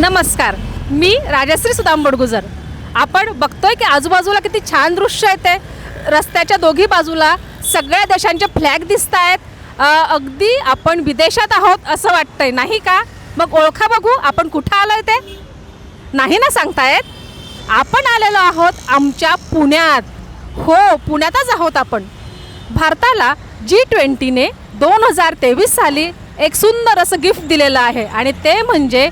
नमस्कार. मी राजश्री सुदाम बडगुजर. आपण बघतोय की आजूबाजूला किती छान दृश्य येते रस्त्याच्या दोघी बाजूला सगळ्या देशांचे फ्लॅग दिसत आहेत. अगदी आपण विदेशात आहोत असं वाटतंय नाही का? मग ओळखा बघू आपण कुठं आलोय ते? नाही ना सांगतायत? आपण आलेलो आहोत आमच्या पुण्यात. हो पुण्यातच आहोत आपण. भारताला जी ट्वेंटीने दोन हजार तेवीस साली एक सुंदर असं गिफ्ट दिलेलं आहे. आणि ते म्हणजे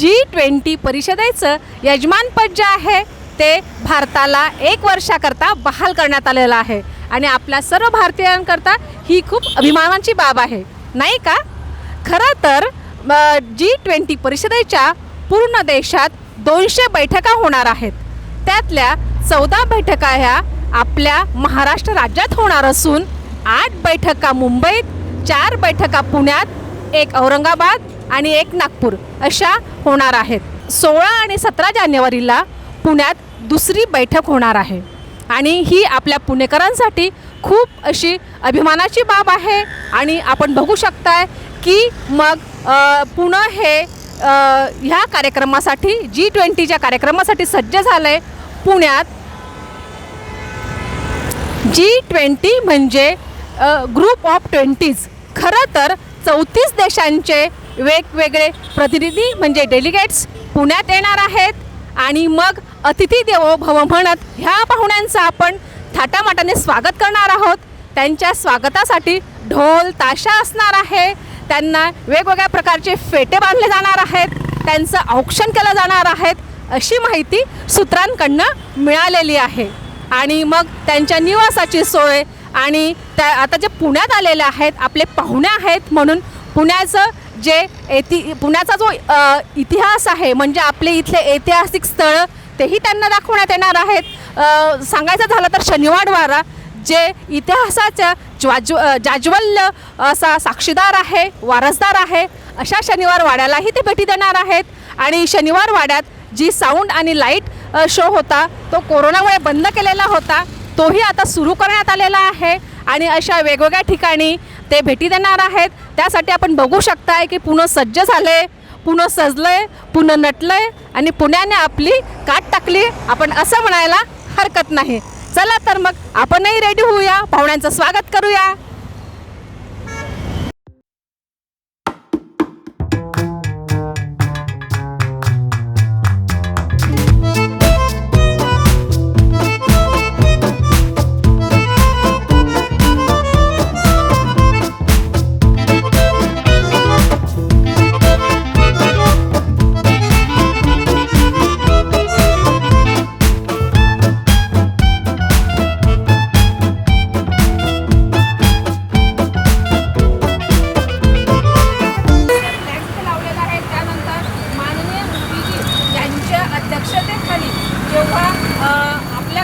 जी ट्वेंटी परिषदेचं यजमानपद जे आहे ते भारताला एक वर्षाकरता बहाल करण्यात आलेलं आहे. आणि आपल्या सर्व भारतीयांकरता ही खूप अभिमानाची बाब आहे. नाही का? खरं तर जी ट्वेंटी परिषदेच्या पूर्ण देशात दोनशे बैठका होणार आहेत. त्यातल्या चौदा बैठका ह्या आपल्या महाराष्ट्र राज्यात होणार असून आठ बैठका मुंबईत चार बैठका पुण्यात एक औरंगाबाद आणि एक नागपूर अशा होणार आहेत. सोळा आणि सतरा जानेवारीला पुण्यात दुसरी बैठक होणार आहे. आणि ही आपल्या पुणेकरांसाठी खूप अशी अभिमानाची बाब आहे. आणि आपण बघू शकताय की मग पुणे हे ह्या कार्यक्रमासाठी जी ट्वेंटीच्या कार्यक्रमासाठी सज्ज झालं आहे पुण्यात. जी ट्वेंटी म्हणजे ग्रुप ऑफ ट्वेंटीज खरं तर चौतीस देशांचे वेगवेगळे प्रतिनिधी म्हणजे डेलिगेट्स पुण्यात येणार आहेत. आणि मग अतिथी देवो भव म्हणत ह्या पाहुण्यांचं आपण थाटामाटाने स्वागत करणार आहोत. त्यांच्या स्वागतासाठी ढोल ताशा असणार आहे. त्यांना वेगवेगळ्या प्रकारचे फेटे बांधले जाणार आहेत. त्यांचं औक्षण केलं जाणार आहेत. अशी माहिती सूत्रांकडनं मिळालेली आहे. आणि मग त्यांच्या निवासाची सोय आणि त्या आता जे पुण्यात आलेले आहेत आपले पाहुणे आहेत म्हणून पुण्याचं जे एति पुण्याचा जो इतिहास आहे म्हणजे आपले इथले ऐतिहासिक स्थळं तेही त्यांना दाखवण्यात येणार आहेत. सांगायचं झालं तर शनिवारवारा जे इतिहासाच्या ज्वाज्व जाज्वल्य असा साक्षीदार आहे वारसदार आहे अशा शनिवार वाड्यालाही ते भेटी देणार आहेत. आणि शनिवार वाड्यात जी साऊंड आणि लाइट शो होता तो कोरोनामुळे बंद केलेला होता तोही आता सुरू करण्यात आलेला आहे. आणि अशा वेगवेगळ्या ठिकाणी ते भेटी देणार आहेत. त्यासाठी आपण बघू शकताय की पुणं सज्ज झाले पुणं सजलंय पुणं नटलंय आणि पुण्याने आपली काट टाकली. आपण असं म्हणायला हरकत नाही. चला तर मग आपणही रेडी होऊया. पाहुण्यांचं स्वागत करूया.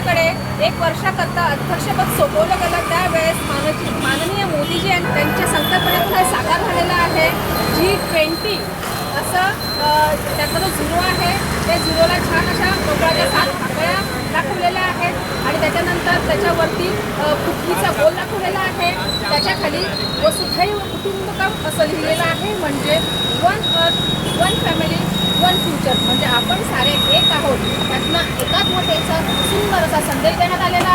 त्यांच्याकडे एक वर्षाकरता अध्यक्षपद सोपवलं गेलं. त्यावेळेस मानची माननीय मोदीजी यांनी त्यांच्या संकल्पनेतून साकार झालेला आहे. जी ट्वेंटी असं त्याचा जो झिरो आहे. त्या झिरोला छान अशा डोंगराच्या सात आकड्या दाखवलेल्या आहेत. आणि त्याच्यानंतर त्याच्यावरती पृथ्वीचा गोल दाखवलेला आहे. त्याच्याखाली वसुधैव कुटुंबकम असं लिहिलेलं आहे. म्हणजे one earth one family one future म्हणजे आपण सारे एक आहोत त्यातनं एकात्मतेचा सुंदर असा संदेश देण्यात आलेला आहे